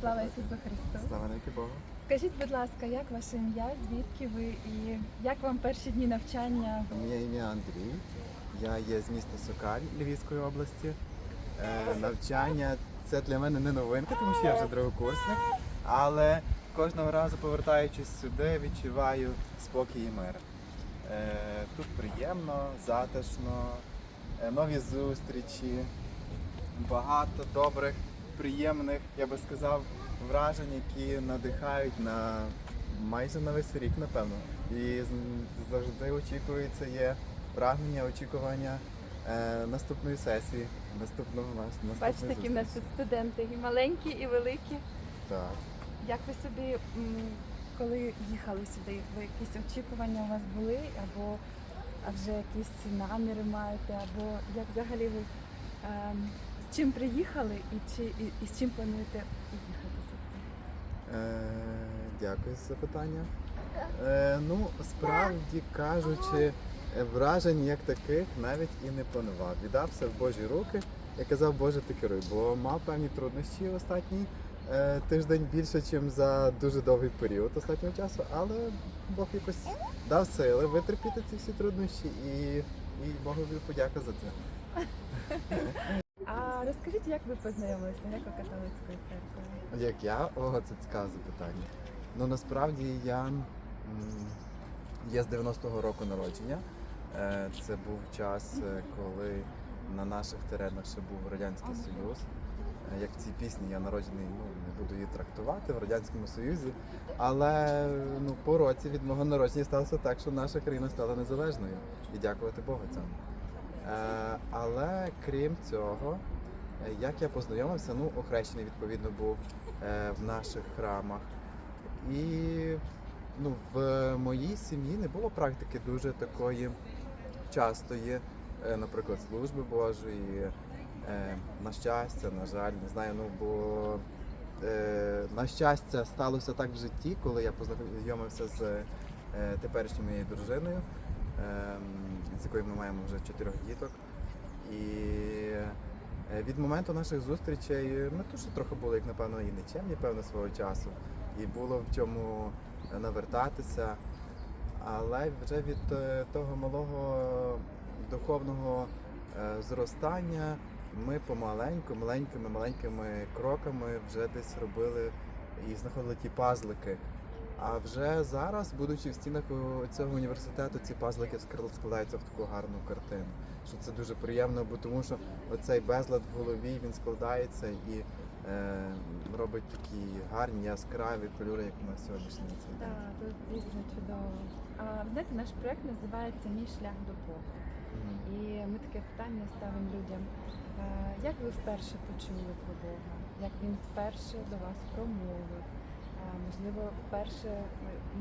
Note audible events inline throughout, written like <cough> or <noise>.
Слава Ісусу Христу! Слава навіки Богу. Скажіть, будь ласка, як ваше ім'я, звідки ви і як вам перші дні навчання? Моє ім'я Андрій. Я є з міста Сокаль Львівської області. Е, навчання це для мене не новинка, тому що я вже другокурсник. Але кожного разу повертаючись сюди, відчуваю спокій і мир. Е, тут приємно, затишно, е, нові зустрічі, багато добрих, приємних, я би сказав, вражень, які надихають на майже на весь рік, напевно. І завжди очікується є прагнення, очікування е, наступної сесії, наступного наступної Бачите, які в нас тут студенти, і маленькі, і великі. Так. Як ви собі, м, коли їхали сюди, ви якісь очікування у вас були, або а вже якісь наміри маєте, або як взагалі ви ем, з чим приїхали і, чи, і, і з чим плануєте їхати? Е, дякую за запитання. Е, ну, справді кажучи, вражень як таких навіть і не планував. Віддав все в Божі руки і казав, Боже, ти керуй, бо мав певні труднощі останній е, тиждень більше, ніж за дуже довгий період останнього часу, але Бог якось дав сили витерпіти ці всі труднощі і, і Богові подяка за це. <laughs> А розкажіть, як ви познайомилися з греко-католицькою церквою? Як я? О, це цікаве запитання. Ну насправді я є з 90-го року народження. Е, Це був час, е, коли на наших теренах ще був Радянський Союз. Е, Як в цій пісні я народжений, ну не буду її трактувати в Радянському Союзі. Але ну, по році від мого народження сталося так, що наша країна стала незалежною. І дякувати Богу цьому. Е, Але крім цього, як я познайомився, ну, охрещений відповідно був е, в наших храмах. І ну, в моїй сім'ї не було практики дуже такої частої, е, наприклад, служби Божої. На щастя, на жаль, не знаю, ну бо на щастя сталося так в житті, коли я познайомився з теперішньою моєю дружиною, з якою ми маємо вже чотирьох діток. І е, від моменту наших зустрічей ми теж трохи були, як напевно, і нечемні певно свого часу. І було в чому навертатися. Але вже від е, того малого духовного е, зростання ми помаленьку, маленькими, маленькими кроками вже десь робили і знаходили ті пазлики. А вже зараз, будучи в стінах цього університету, ці пазлики складаються в таку гарну картину. Що це дуже приємно, бо тому що оцей безлад в голові він складається і е, робить такі гарні, яскраві кольори, як на сьогоднішній цей день. Так, тут дійсно чудово. А ви знаєте, наш проект називається Мій шлях до Бога. І ми таке питання ставимо людям. Е, Як ви вперше почули про Бога? Як він вперше до вас промовив? Можливо, вперше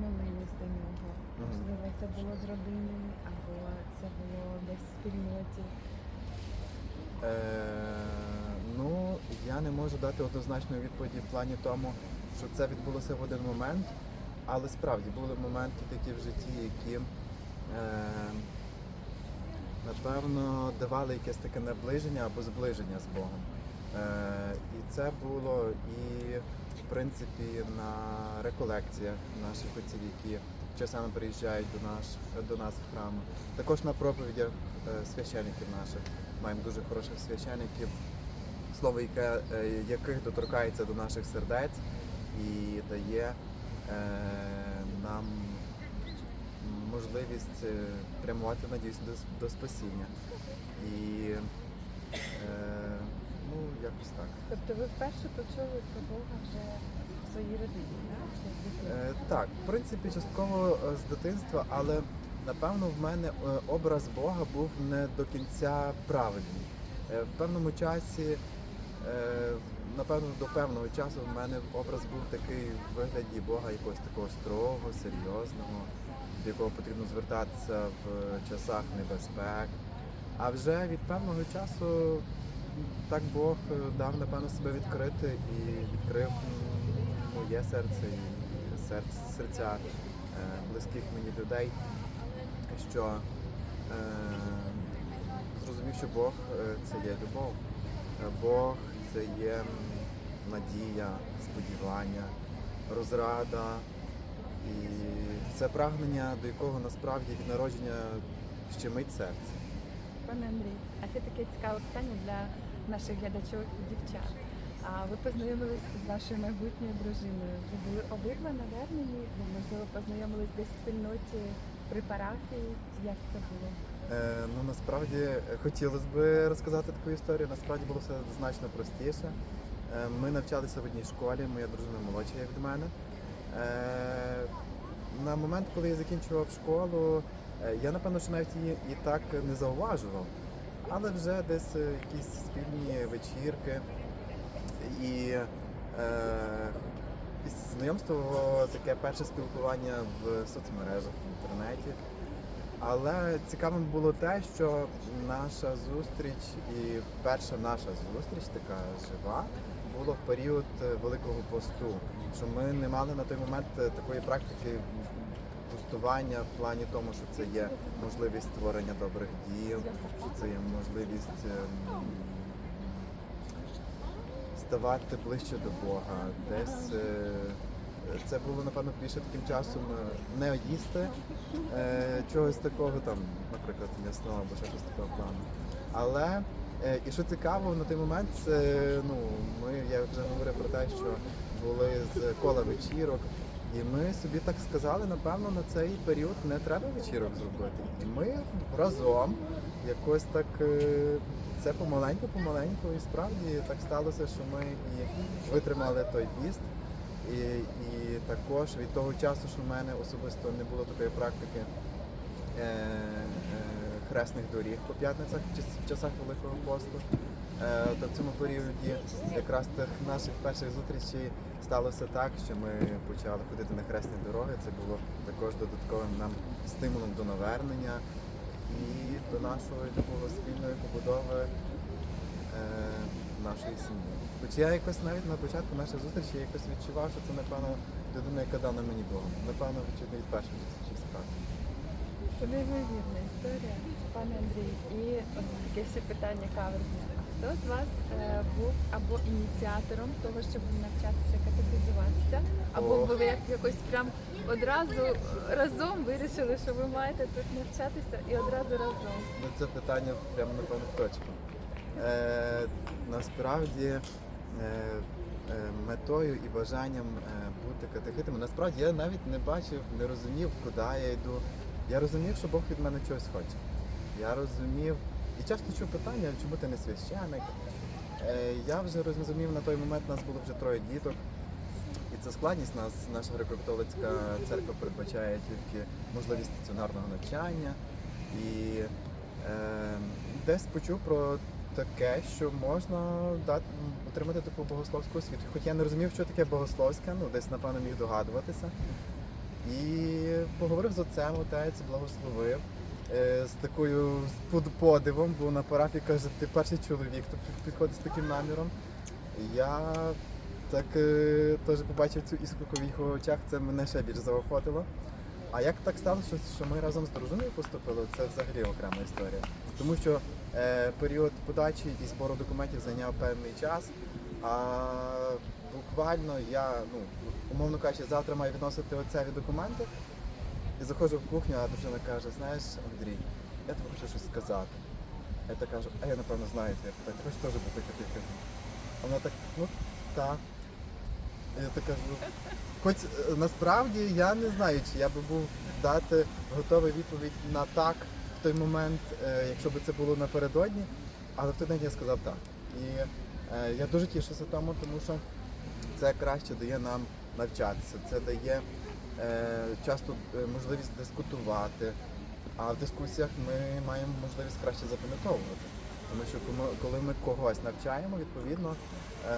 молились до нього. Можливо, це було з родини, або це було десь в спільноті. Е, ну, я не можу дати однозначної відповіді в плані тому, що це відбулося в один момент, але справді були моменти такі в житті, які е, напевно давали якесь таке наближення або зближення з Богом. Е, і це було і в принципі на реколекціях наших отців, які часами приїжджають до, наш, до нас в храм. Також на проповідях е, священиків наших. Маємо дуже хороших священиків, слово яке, е, яких доторкається до наших сердець і дає нам можливість прямувати надіюсь до, до спасіння. І якось так. Тобто ви вперше почули про Бога вже в своїй родині, так? Е, так, в принципі, частково е, з дитинства, але напевно в мене е, образ Бога був не до кінця правильний. Е, В певному часі, е, напевно, до певного часу в мене образ був такий в вигляді Бога якогось такого строгого, серйозного, до якого потрібно звертатися в часах небезпек. А вже від певного часу так Бог е, дав, напевно, себе відкрити і відкрив моє серце і серце, серця е, близьких мені людей, що е, зрозумів, що Бог це є любов. Бог це є надія, сподівання, розрада. І це прагнення, до якого насправді від народження щемить серце. Пане Андрій, а ще таке цікаве питання для наших глядачів і дівчат. А ви познайомились з вашою майбутньою дружиною? Ви були обидва навернені? Ви можливо познайомились десь в спільноті при парафії? Як це було? Е, ну насправді е, хотілося б розказати таку історію. Насправді було все значно простіше. Е, ми навчалися в одній школі, моя дружина молодша як від мене. Е, на момент, коли я закінчував школу, е, я напевно, що навіть її і так не зауважував. Але вже десь е, якісь спільні вечірки і е, знайомство таке перше спілкування в соцмережах в інтернеті. Але цікавим було те, що наша зустріч і перша наша зустріч, така жива, була в період Великого посту. Що ми не мали на той момент е, такої практики пустування в плані тому, що це є можливість створення добрих діл, що це є можливість ем, ставати ближче до Бога. Десь е, це було напевно більше таким часом е, не їсти е, чогось такого, там, наприклад, м'ясного або щось такого плану. Але і що цікаво, на той момент це, ну, ми, я вже говорив про те, що були з кола вечірок. І ми собі так сказали, напевно, на цей період не треба вечірок зробити. І ми разом якось так е, це помаленьку, помаленьку, і справді так сталося, що ми і витримали той піст. І, і також від того часу, що в мене особисто не було такої практики е, е, хресних доріг по п'ятницях в часах Великого посту, е, то в цьому періоді якраз тих наших перших зустрічей сталося так, що ми почали ходити на хресні дороги. Це було також додатковим нам стимулом до навернення і до нашої такого спільної побудови е, нашої сім'ї. Хоч я якось навіть на початку нашої зустрічі якось відчував, що це напевно людина, яка дана мені Богом. Напевно, відчув від першої зустрічі справді. Це неймовірна історія, пане Андрій. І от таке ще питання каверзне. Хто з вас е, був або ініціатором того, щоб навчатися катехизуватися, або ви як якось прям одразу разом вирішили, що ви маєте тут навчатися і одразу разом. Ну, це питання прямо напевно в точку. Е, насправді е, е, метою і бажанням е, бути катехитом, насправді я навіть не бачив, не розумів, куди я йду. Я розумів, що Бог від мене чогось хоче. Я розумів і часто чув питання, чому ти не священик. Е, я вже розумів на той момент, нас було вже троє діток. І це складність нас, наша греко-католицька церква передбачає тільки можливість стаціонарного навчання. І е, десь почув про таке, що можна дати, отримати таку богословську освіту. Хоч я не розумів, що таке богословське, ну десь напевно міг догадуватися. І поговорив з отцем, отець благословив. Е, З такою подивом, бо на парафії каже, ти перший чоловік, хто пі- підходить з таким наміром. Я так е, теж побачив цю іскорку в їх очах, це мене ще більш заохотило. А як так сталося, що, ми разом з дружиною поступили, це взагалі окрема історія. Тому що е, період подачі і збору документів зайняв певний час. А буквально я, ну, умовно кажучи, завтра маю відносити отцеві документи. І заходжу в кухню, а дружина каже, знаєш, Андрій, я тобі хочу щось сказати. Я так кажу, а я напевно знаю твоє питання, ти хочеш теж катехитом? А Вона так, ну так. Я так кажу, хоч е, насправді я не знаю, чи я би був дати готовий відповідь на так в той момент, е, якщо б це було напередодні, але в той день я сказав так. І е, я дуже тішуся тому, тому що це краще дає нам навчатися, це дає часто е, можливість дискутувати, а в дискусіях ми маємо можливість краще запам'ятовувати. Тому що коли ми когось навчаємо, відповідно е,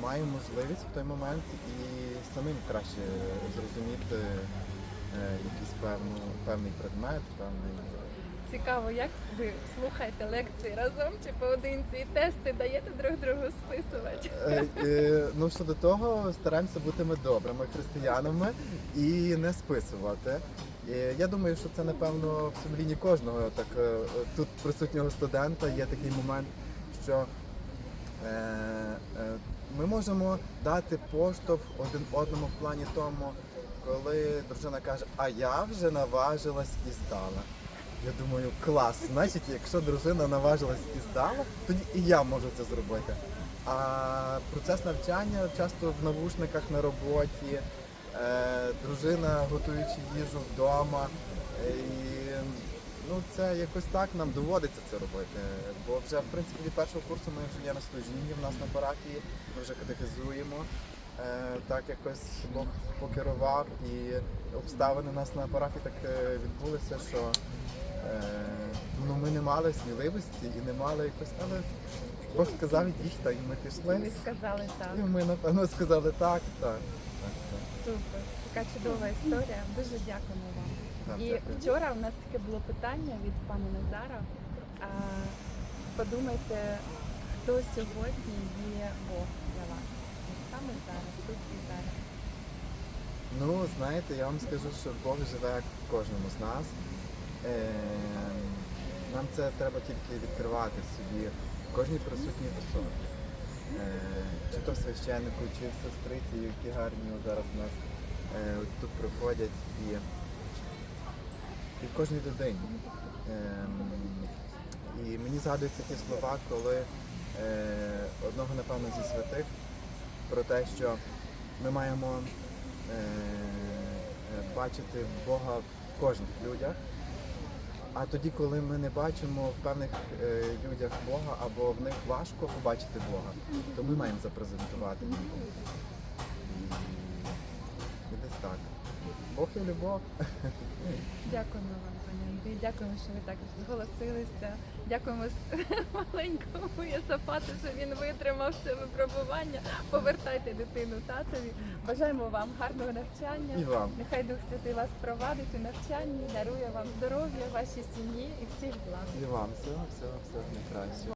маємо можливість в той момент і самим краще зрозуміти е, якийсь певний предмет, певний. Цікаво, як ви слухаєте лекції разом чи поодинці і тести даєте друг другу списувати? Е, е, ну щодо того, стараємося бути ми добрими християнами і не списувати. Е, Я думаю, що це напевно в сумлінні кожного так е, тут присутнього студента є такий момент, що Е, е, Ми можемо дати поштовх один одному в плані тому, коли дружина каже, а я вже наважилась і здала. Я думаю, клас. Значить, якщо дружина наважилась і здала, тоді і я можу це зробити. А процес навчання часто в навушниках на роботі, е, дружина готуючи їжу вдома. е, І ну, це якось так нам доводиться це робити. Бо вже в принципі від першого курсу ми вже є на служінні в нас на парафії, ми вже катехизуємо. Е, так якось Бог покерував і обставини нас на парафії так відбулися, що ну, ми не мали сміливості і не мали якось, але Бог сказав ідіть, та і ми пішли. сказали так. І ми напевно сказали так, так. так, так. Супер. Така чудова історія. Дуже дякуємо вам. Так, І дякую. вчора у нас таке було питання від пана Назара. А, подумайте, хто сьогодні є Бог для вас? Саме зараз, тут і зараз. Ну, знаєте, я вам скажу, що Бог живе в кожному з нас. Е, Нам це треба тільки відкривати собі, в кожній присутній особі. Е, Чи то священнику, чи сестриці, які гарні зараз у нас е, тут приходять і, і в кожній людині. Ем, І мені згадуються ті слова, коли одного, напевно, зі святих про те, що ми маємо бачити Бога в кожних людях. А тоді, коли ми не бачимо в певних е, людях Бога або в них важко побачити Бога, то ми маємо запрезентувати Бог є любов. Дякуємо вам, пані Андрій. Дякуємо, що ви так зголосилися. Дякуємо <laughs> маленькому Єсафату, що він витримав це випробування. Повертайте дитину татові. Бажаємо вам гарного навчання. І вам. Нехай Дух Святий вас провадить у навчанні, дарує вам здоров'я, вашій сім'ї і всіх благ. І вам всього, всього, всього найкращого.